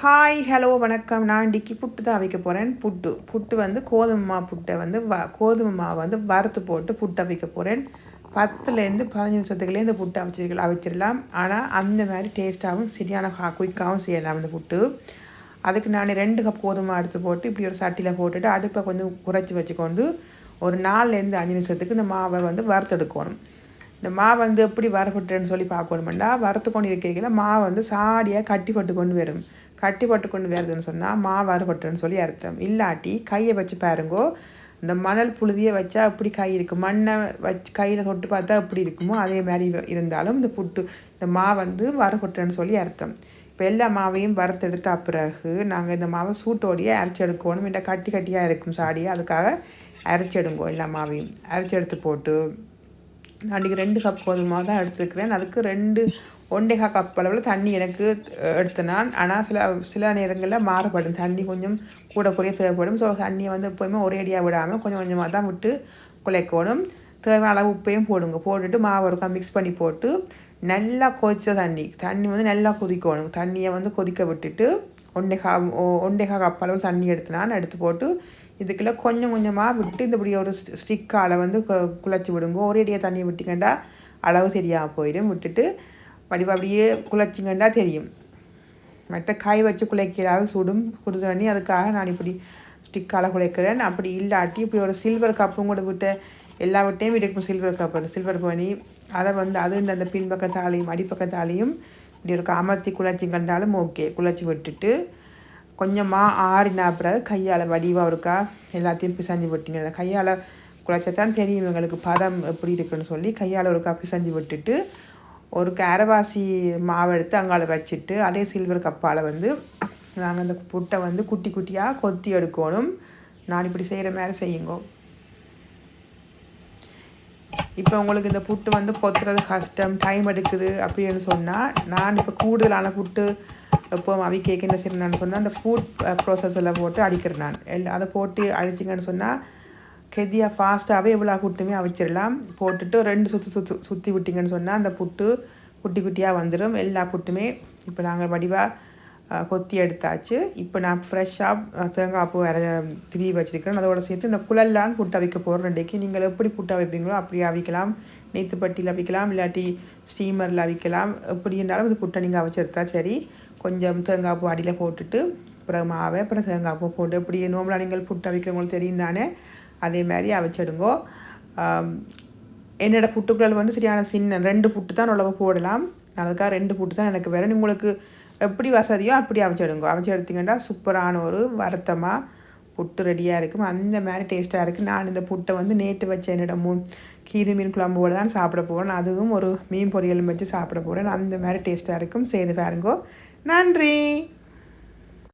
Hi hello வணக்கம். நான் இன்றைக்கி புட்டு தான் வைக்க போகிறேன் புட்டு. புட்டு வந்து கோதுமை மா புட்டை வந்து வ கோதுமை மாவை வந்து வறுத்து போட்டு புட்டை வைக்க போகிறேன் பத்துலேருந்து பதினஞ்சு நிமிஷத்துக்குள்ளே இந்த புட்டை அவிச்சிருக்கலாம் அவிச்சிடலாம். ஆனால் அந்த மாதிரி டேஸ்ட்டாகவும் சரியான குயிக்காகவும் செய்யலாம் இந்த புட்டு. அதுக்கு நான் ரெண்டு கப் கோதுமை எடுத்து போட்டு இப்படி ஒரு சட்டியில் போட்டுட்டு அடுப்பை கொஞ்சம் குறைச்சி வச்சுக்கொண்டு ஒரு நாலுலேருந்து அஞ்சு நிமிஷத்துக்கு இந்த மாவை வந்து வறுத்தெடுக்கணும். இந்த மாவு வந்து எப்படி வரப்பட்டுன்னு சொல்லி பார்க்கணுமெண்டா வறுத்து கொண்டு இருக்கையில் மாவு வந்து சாடியாக கட்டி பட்டு கொண்டு வரும். கட்டி பட்டு கொண்டு வருதுன்னு சொன்னால் மா வரப்பட்டுன்னு சொல்லி அர்த்தம். இல்லாட்டி கையை வச்சு பாருங்கோ இந்த மணல் புழுதியை வச்சா அப்படி கை இருக்கும் மண்ணை வச்சு கையில் தொட்டு பார்த்தா எப்படி இருக்குமோ அதே மாதிரி இருந்தாலும் இந்த புட்டு இந்த மா வந்து வரப்பட்டுன்னு சொல்லி அர்த்தம். இப்போ எல்லா மாவையும் வறுத்தெடுத்த பிறகு நாங்கள் இந்த மாவை சூட்டோடையே அரைச்சி எடுக்கணும். இந்த கட்டி கட்டியாக இருக்கும் சாடியாக அதுக்காக அரைச்சி எடுங்கோ எல்லா மாவையும். அரைச்சி எடுத்து நான் அன்றைக்கி ரெண்டு கப் கோதுமை தான் எடுத்துருக்கிறேன். அதுக்கு ரெண்டு ஒன்றேகா கப் அளவில் தண்ணி எனக்கு எடுத்தனான் ஆனால் சில சில நேரங்களில் மாறுபடும். தண்ணி கொஞ்சம் கூட குறைய தேவைப்படும். ஸோ தண்ணியை வந்து எப்போயுமே ஒரே அடியாக விடாமல் கொஞ்சம் கொஞ்சமாக தான் விட்டு குலைக்கணும். தேவையான அளவு உப்பையும் போடுங்க. போட்டுட்டு மாவு ஒருக்கா மிக்ஸ் பண்ணி போட்டு நல்லா கொதித்த தண்ணி தண்ணி வந்து நல்லா கொதிக்கணும். தண்ணியை வந்து கொதிக்க விட்டுட்டு ஒன்றேகா ஒன்றேகா கப் அளவு தண்ணி எடுத்துனான் எடுத்து போட்டு இதுக்கெல்லாம் கொஞ்சம் கொஞ்சமாக விட்டு இந்தபடி ஒரு ஸ்டிக்கால் வந்து குழச்சி விடுங்க. ஒரேடியாக தண்ணியை விட்டிங்கண்டா அளவு சரியாக போயிடும். விட்டுட்டு வடிவம் அப்படியே குழச்சிங்கண்டா தெரியும். மற்ற காய் வச்சு குலைக்கிறாவது சுடும். குடு தண்ணி. அதுக்காக நான் இப்படி ஸ்டிக்கால் குலைக்கிறேன் அப்படி இல்லாட்டி இப்படி ஒரு சில்வர் கப்பும் கூட விட்ட எல்லா விட்டையும் இருக்கும் சில்வர் கப்பு சில்வர் பண்ணி அதை வந்து அது அந்த பின்பக்கத்தாலையும் அடிப்பக்கத்தாலையும் இப்படி ஒரு அமர்த்தி குழச்சி கண்டாலும் ஓகே குழச்சி விட்டுட்டு கொஞ்சமாக ஆறினா பிறகு கையால் வடிவாக இருக்கா எல்லாத்தையும் பிசைஞ்சு விட்டிங்க. கையால் குழச்சா தான் தெரியும் எங்களுக்கு பதம் எப்படி இருக்குன்னு சொல்லி கையால் ஒருக்கா பிசைஞ்சு விட்டுட்டு ஒரு கரவாசி மாவு எடுத்து அங்கால வச்சுட்டு அதே சில்வர் கப்பால் வந்து நாங்கள் அந்த புட்டை வந்து குட்டி குட்டியாக கொத்தி எடுக்கணும். நான் இப்படி செய்கிற மாதிரி செய்யுங்க. இப்போ உங்களுக்கு இந்த புட்டு வந்து கொத்துறது கஷ்டம் டைம் எடுக்குது அப்படின்னு சொன்னால் நான் இப்போ கூடுதலான புட்டு எப்போவும் அவி கேக் என்ன செய்யணும்னு சொன்னால் அந்த ஃபுட் uh, ப்ராசஸில் போட்டு அடிக்கிறேன் நான். எல்லா அதை போட்டு அடிச்சிங்கன்னு சொன்னால் கெதியாக ஃபாஸ்ட்டாகவே எவ்வளோ புட்டுமே அவிச்சிடலாம் போட்டுட்டு ரெண்டு சுற்று சுற்று சுற்றி விட்டிங்கன்னு சொன்னால் அந்த புட்டு குட்டி குட்டியாக வந்துடும் எல்லா புட்டுமே இப்போ நாங்கள் வடிவாக கொத்தி எடுத்தாச்சு. இப்போ நான் ஃப்ரெஷ்ஷாக தேங்காய் பூ வேறு திரி வச்சுருக்கேன் அதோட சேர்த்து இந்த குழல்லான் புட்டு அவிக்க போகிறோம் ரெண்டைக்கு. நீங்கள் எப்படி புட்டு அவிப்பீங்களோ அப்படி அவிக்கலாம். நெய்த்துப்பட்டியில் அவிக்கலாம் இல்லாட்டி ஸ்டீமரில் அவிக்கலாம். எப்படி இருந்தாலும் இந்த புட்டை நீங்கள் அவிச்செடுத்தா சரி. கொஞ்சம் தேங்காய் பூ அடியில் போட்டுட்டு அப்புறம் மாவை அப்புறம் தேங்காய் பூ போட்டு எப்படி நோம்பலாக நீங்கள் புட்டு அவிக்கிறவங்களுக்கு தெரியும் தானே? அதே மாதிரி அவிச்சிடுங்கோ. என்னோடய புட்டுக்குழல் வந்து சரியான சின்ன ரெண்டு புட்டு தான் உழவு போடலாம். அதுக்காக ரெண்டு புட்டு தான் எனக்கு வேறு உங்களுக்கு எப்படி வசதியோ அப்படி அமைச்சிடுங்க. அமைச்சி எடுத்திங்கன்னா சூப்பரான ஒரு வருத்தமாக புட்டு ரெடியாக இருக்கும். அந்த மாதிரி டேஸ்ட்டாக இருக்குது நான் இந்த புட்டை வந்து நேற்று வச்ச என்னிடம் கீரை மீன் குழம்போடு தான் சாப்பிட போகிறேன் அதுவும் ஒரு மீன் பொரியலும் வச்சு சாப்பிட போகிறேன் அந்த மாதிரி டேஸ்ட்டாக இருக்கும். செய்து பாருங்கோ. நன்றி.